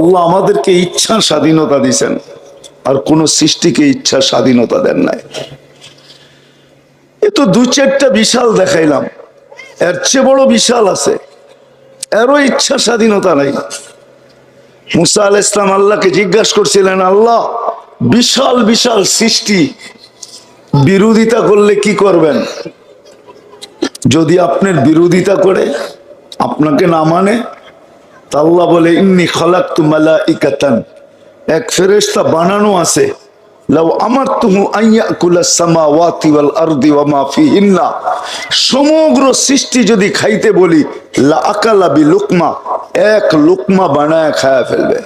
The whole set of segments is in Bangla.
আল্লাহ আমাদেরকে ইচ্ছা স্বাধীনতা দিছেন আর কোন সৃষ্টিকে ইচ্ছা স্বাধীনতা দেন নাই। এ তো দু চারটা বিশাল দেখাইলাম, এর চেয়ে বড় বিশাল আছে, এরও ইচ্ছা স্বাধীনতা নাই। মুসা আল ইসলাম আল্লাহকে জিজ্ঞাসা করছিলেন, আল্লাহ, বিশাল বিশাল সৃষ্টি, বিরোধিতা করলে কি করবেন? যদি আপনার বিরোধিতা করে, আপনাকে না মানে আল্লাহ বলে, ইন্নি খলাক তুমালা ইকাতান এক ফেরেশতা বানানো আছে। লাউ আমার তুমু আইয়াকুলা সামাওয়াতি ওয়াল আরদি ওয়া মা ফিহিন্না। সমগ্র সৃষ্টি যদি খাইতে বলি, লা আকালা বি লুকমা। এক লুকমা বানায় খায়া ফেলবে।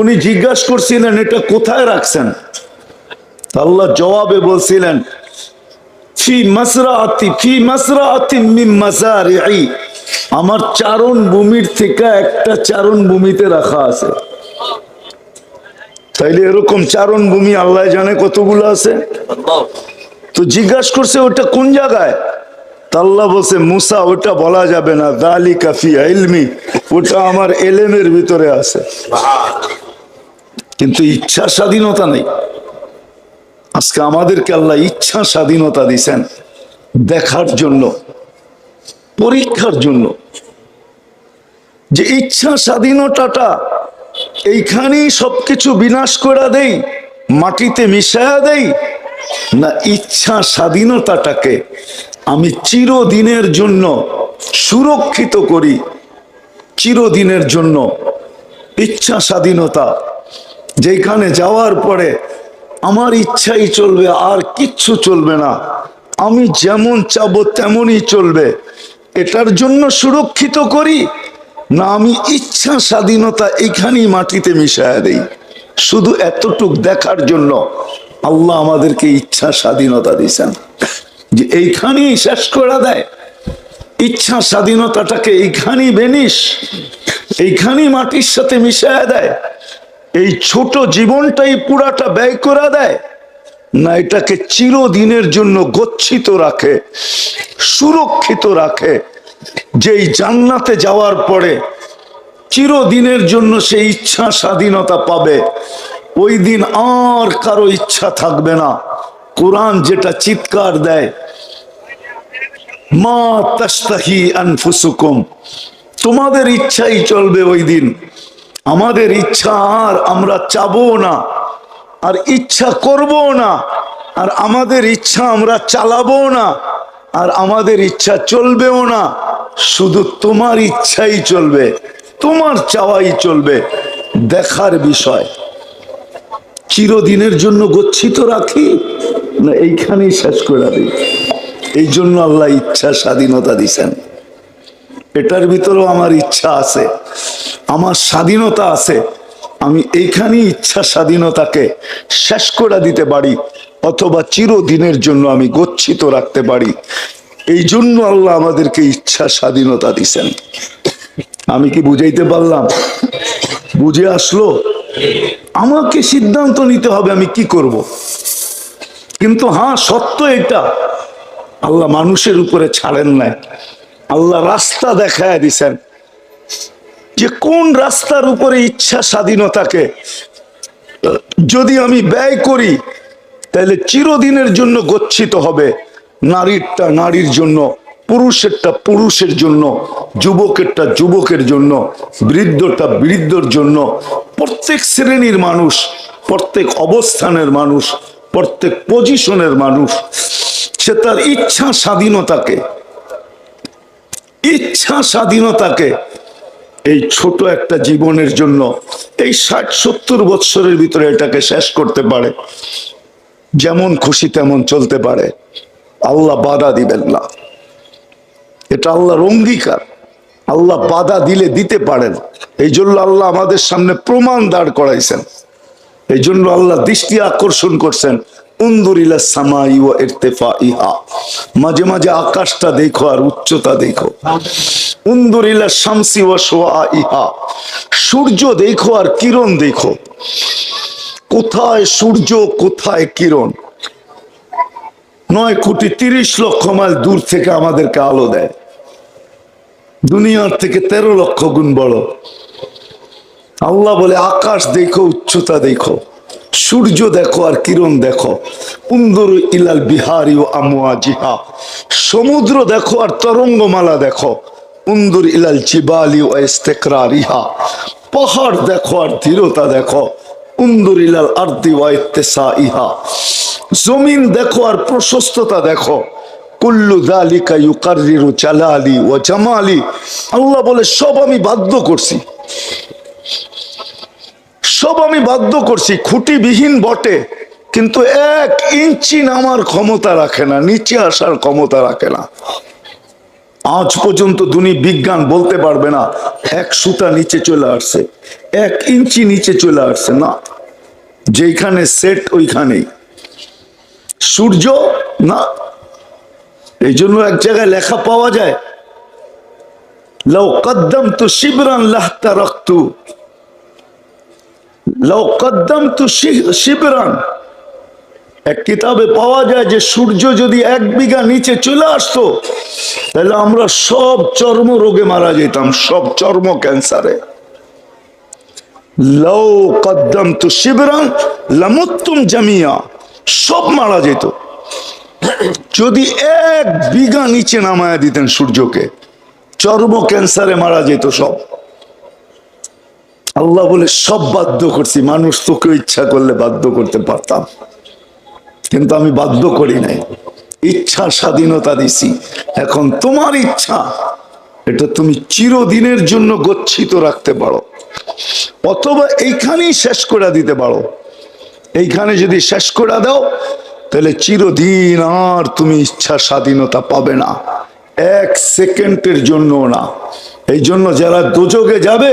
উনি জিজ্ঞাসা করছিলেন, এটা কোথায় রাখছেন? আল্লাহ জবাবে বলছিলেন, ফি মাসরাআতি ফি মাসরাআতি মিন মাসারিই আমার চারণ ভূমির থেকে একটা চারণ ভূমিতে রাখা আছে। তাইলে এরকম চারণ ভূমি আল্লাহ জানে কতগুলো আছে? তো জিজ্ঞাসা করছে, ওটা কোন জায়গায়? তা আল্লাহ বলছে, মুসা, ওটা বলা যাবে না। দালি কাফি ইলমি, ওটা আমার এলেমের ভিতরে আছে। কিন্তু ইচ্ছা স্বাধীনতা নেই। আজকে আমাদেরকে আল্লাহ ইচ্ছা স্বাধীনতা দিছেন দেখার জন্য। পরীক্ষার জন্য। যে ইচ্ছা স্বাধীনতাটা এইখানেই সবকিছু বিনাশ করে দেই, মাটিতে মিশায়া দেই, না ইচ্ছা স্বাধীনতাটাকে আমি চিরদিনের জন্য সুরক্ষিত করি, চিরদিনের জন্য ইচ্ছা স্বাধীনতা। যেখানে যাওয়ার পরে আমার ইচ্ছাই চলবে, আর কিচ্ছু চলবে না। আমি যেমন চাবো তেমনই চলবে। এটার জন্য সুরক্ষিত করি না আমি ইচ্ছা স্বাধীনতা এইখানেই মাটিতে মিশায়া দেই। শুধু এতটুক দেখার জন্য আল্লাহ আমাদেরকে ইচ্ছা স্বাধীনতা দিয়েছেন যে এইখানেই শেষ করে দেয়। ইচ্ছা স্বাধীনতাটাকে এইখানেই বেনিস, এইখানেই মাটির সাথে মিশায়া দেয়। এই ছোট জীবনটাই পুরাটা ব্যয় করে দেয়। না, এটাকে চিরদিনের জন্য গচ্ছিত রাখে, সুরক্ষিত রাখে। যেই জান্নাতে যাওয়ার পরে চিরদিনের জন্য সেই ইচ্ছা স্বাধীনতা পাবে। ওই দিন আর কারও ইচ্ছা থাকবে না। কোরআন যেটা চিৎকার দেয়, মা তাস্তাহি আনফুসুকুম তোমাদের ইচ্ছাই চলবে ওই দিন। আমাদের ইচ্ছা আর আমরা চাবো না। আর ইচ্ছা করব না, আর আমাদের ইচ্ছা আমরা চালাবো না, আর আমাদের ইচ্ছা চলবেও না, শুধু তোমার ইচ্ছাই চলবে, তোমার চাওয়াই চলবে, দেখার বিষয়। চিরদিনের জন্য গচ্ছিত রাখি, না এইখানেই শেষ করে দিই। এই জন্য আল্লাহ ইচ্ছা স্বাধীনতা দিছেন। এটার ভিতরেও আমার ইচ্ছা আছে, আমার স্বাধীনতা আছে। আমি এইখানেই ইচ্ছা স্বাধীনতাকে শেষ করে দিতে পারি, অথবা চিরদিনের জন্য আমি গচ্ছিত রাখতে পারি। এই জন্য আল্লাহ আমাদেরকে ইচ্ছা স্বাধীনতা দিছেন। আমি কি বুঝাইতে পারলাম? বুঝে আসলো? আমাকে সিদ্ধান্ত নিতে হবে আমি কি করব। কিন্তু হ্যাঁ সত্য এটা। আল্লাহ মানুষের উপরে ছাড়েন নাই। আল্লাহ রাস্তা দেখায় দিছেন। যে কোন রাস্তার উপরে ইচ্ছা স্বাধীনতাকে, যদি আমি ব্যয় করি, তাহলে চিরদিনের জন্য গচ্ছিত হবে নারীরটা, নারীর জন্য, পুরুষেরটা পুরুষের জন্য, যুবকেরটা যুবকের জন্য, বৃদ্ধটা বৃদ্ধর জন্য, প্রত্যেক শ্রেণির মানুষ, প্রত্যেক অবস্থানের মানুষ, প্রত্যেক পজিশনের মানুষ, সে তার ইচ্ছা স্বাধীনতাকে ইচ্ছা স্বাধীনতাকে এই ছোট একটা জীবনের জন্য এই ষাট সত্তর বৎসরের ভিতরে এটাকে শেষ করতে পারে। যেমন খুশি তেমন চলতে পারে। আল্লাহ বাধা দিবেন না। এটা আল্লাহর অঙ্গীকার। আল্লাহ বাধা দিলে দিতে পারেন। এই জন্য আল্লাহ আমাদের সামনে প্রমাণ দাঁড় করাইছেন। এই জন্য আল্লাহ দৃষ্টি আকর্ষণ করছেন। উন্দুরিলা মাঝে মাঝে আকাশটা দেখো আর উচ্চতা দেখো। উন্দুরিলা শামসি ও সোয়া ইহা সূর্য দেখো আর কিরণ দেখো। কোথায় সূর্য, কোথায় কিরণ? নয় কোটি তিরিশ লক্ষ মাইল দূর থেকে আমাদেরকে আলো দেয়। দুনিয়ার থেকে তেরো লক্ষ গুণ বড়। আল্লাহ বলে, আকাশ দেখো, উচ্চতা দেখো। সূর্য দেখো আর কিরণ দেখো। উন্দর ইলাল বিহারি ও আমুয়া জিহা। সমুদ্র দেখো আর তরঙ্গমালা দেখো। উন্দর ইলাল চিবালি ও ইস্তেকরা রিহা। পাহাড় দেখো আর ধীরতা দেখো। উন্দর ইলাল আর্দি ওয়া ইত্তেসা ইহা। জমিন দেখো আর প্রশস্ততা দেখো। কুল্লু দালিকা ইউকাররিরু জালালি ও জামালি। আল্লাহ বলে, সব আমি বাধ্য করছি। সব আমি বাধ্য করছি, খুঁটিবিহীন বটে। কিন্তু এক ইঞ্চি নামার ক্ষমতা রাখে না, নিচে আসার ক্ষমতা রাখে না। আজ পর্যন্ত দুনি বিজ্ঞান বলতে পারবে না, এক সুতা নিচে চলে আসছে, এক ইঞ্চি নিচে চলে আসছে, না। যেখানে সেট ওইখানেই। সূর্য, না। এই জন্য এক জায়গায় লেখা পাওয়া যায় লও কদ্দম তো শিবরান লাহতা রক্তু লও কদ্দম তো শিবরান। এক কিতাবে পাওয়া যায় যে সূর্য যদি এক বিঘা নিচে চলে আসতো, তাহলে আমরা সব চর্ম রোগে মারা যেতাম, সব চর্ম ক্যান্সারে। লও কদ্দম তো শিবরান, লামুত্তুম জামিয়া, সব মারা যেত। যদি এক বিঘা নিচে নামায়া দিতেন সূর্যকে, চর্ম ক্যান্সারে মারা যেত সব। আল্লাহ বলে, সব বাধ্য করছি। মানুষ তোকে ইচ্ছা করলে বাধ্য করতে পারতাম। কিন্তু আমি বাধ্য করি নাই। ইচ্ছা স্বাধীনতা দিছি। এখন তোমার ইচ্ছা, এটা তুমি চিরদিনের জন্য গচ্ছিত রাখতে পারো। অথবা এইখানেই শেষ করে দিতে পারো। এইখানে যদি শেষ করে দাও, তাহলে চিরদিন আর তুমি ইচ্ছা স্বাধীনতা পাবে না। এক সেকেন্ডের জন্য না। এই জন্য যারা দুযোগে যাবে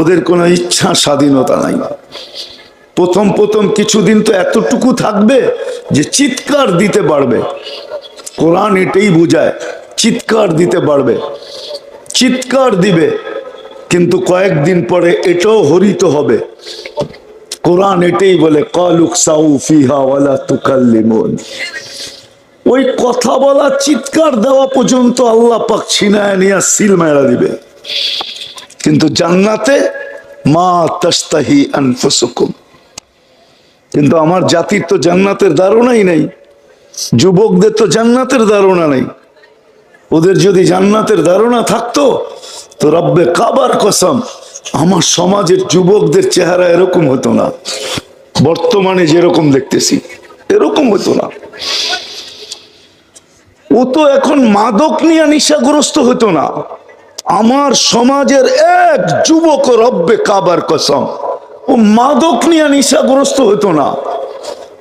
ওদের কোনো ইচ্ছা স্বাধীনতা নাই। প্রথম প্রথম কিছুদিন তো এতটুকু থাকবে যে চিৎকার দিতে পারবে। কোরআন এটাই বোঝায়, চিৎকার দিতে পারবে। চিৎকার দিবে, কিন্তু কয়েকদিন পরে এটাও হরিত হবে। কোরআন এটাই বলে, কলুক সাউ ফিহা ওয়ালা তুকাল্লিমুন। ওই কথা বলা, চিৎকার দেওয়া পর্যন্ত আল্লাহ পাক ছিনায় নিয়ে সিল মেরা দিবে। কিন্তু জান্নাতে মা তাস্তাহি আনফুসুকুম। কিন্তু আমার জাতির তো জান্নাতের ধারণাই নেই, যুবকদের তো জান্নাতের ধারণা নেই। ওদের যদি জান্নাতের ধারণা থাকতো, তো রব্বে কাবার কসম, আমার সমাজের যুবকদের চেহারা এরকম হতো না। বর্তমানে যেরকম দেখতেছি, এরকম হতো না। ও তো এখন মাদক নিয়ে নিশাগ্রস্ত হতো না। আমার সমাজের এক যুবক রব্বে কাবার কসম। ও মাদক নিয়ে নিশাগ্রস্ত হতো না।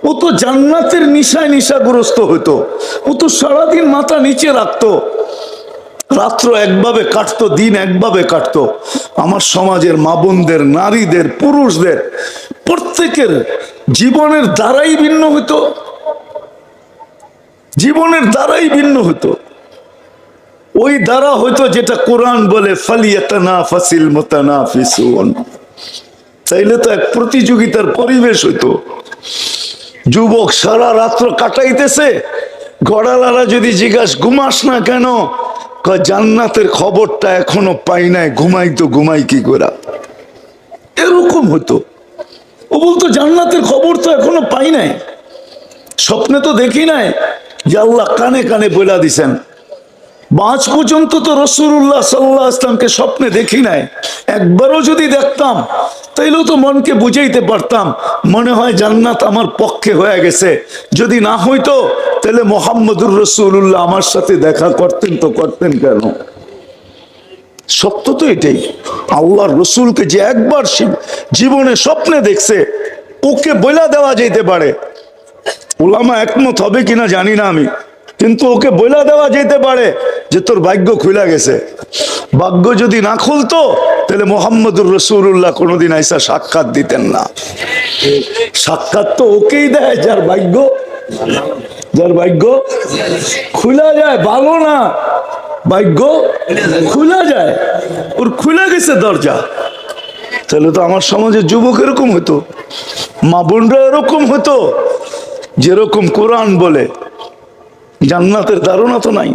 ও তো জান্নাতের নিশায় নিশাগ্রস্ত হতো। ও তো সারাদিন মাথা নিচে রাখতো। রাত্র একভাবে কাটতো, দিন একভাবে কাটতো। আমার সমাজের মা বোনদের, নারীদের, পুরুষদের, প্রত্যেকের জীবনের দ্বারাই ভিন্ন হতো। জীবনের দ্বারাই ভিন্ন হতো। ওই দ্বারা হয়তো যেটা কোরআন বলে ফালিয়াতানা তাইলে তো এক প্রতিযোগিতার পরিবেশ হইতো। যুবক সারা রাত্র কাটাইতেছে গড়ালারা যদি জিজ্ঞাস, ঘুমাস না কেন? জান্নাতের খবরটা এখনও পাই নাই, ঘুমাই তো, ঘুমাই কি করে? এরকম হতো ও বলতো, জান্নাতের খবর তো এখনও পাই নাই। স্বপ্নে তো দেখি নাই যে আল্লাহ কানে কানে বইলা দিছেন। পাঁচ পর্যন্ত তো রসুল্লাহ সাল্লাহ আসলামকে স্বপ্নে দেখি নাই। একবারও যদি দেখতাম, তাইলেও তো মনকে বুঝাইতে পারতাম, মনে হয় জান্নাত আমার পক্ষে হয়ে গেছে। যদি না হইতো তাহলে মোহাম্মদুর রসুল্লাহ আমার সাথে দেখা করতেন তো করতেন কেন? সত্য তো এটাই। আল্লাহর রসুলকে যে একবার জীবনে স্বপ্নে দেখছে, ওকে বইলা দেওয়া যেতে পারে। ওলামা একমত হবে কিনা জানি না আমি। কিন্তু ওকে বইলা দেওয়া যেতে পারে যে তোর ভাগ্য খুলে গেছে। ভাগ্য যদি না খুলতো, তাহলে মোহাম্মদুর রসুল্লাহ কোনোদিন আইসা সাক্ষাৎ দিতেন না। সাক্ষাৎ তো ওকেই দেয়, যার ভাগ্য যার ভাগ্য খুলা যায়, ভালো না। ভাগ্য খুলা যায়, ওর খুলে গেছে দরজা। তাহলে তো আমার সমাজে যুবক এরকম হতো মা বোনরা এরকম হতো যেরকম কোরআন বলে। জান্নাতের ধারণা তো নাই।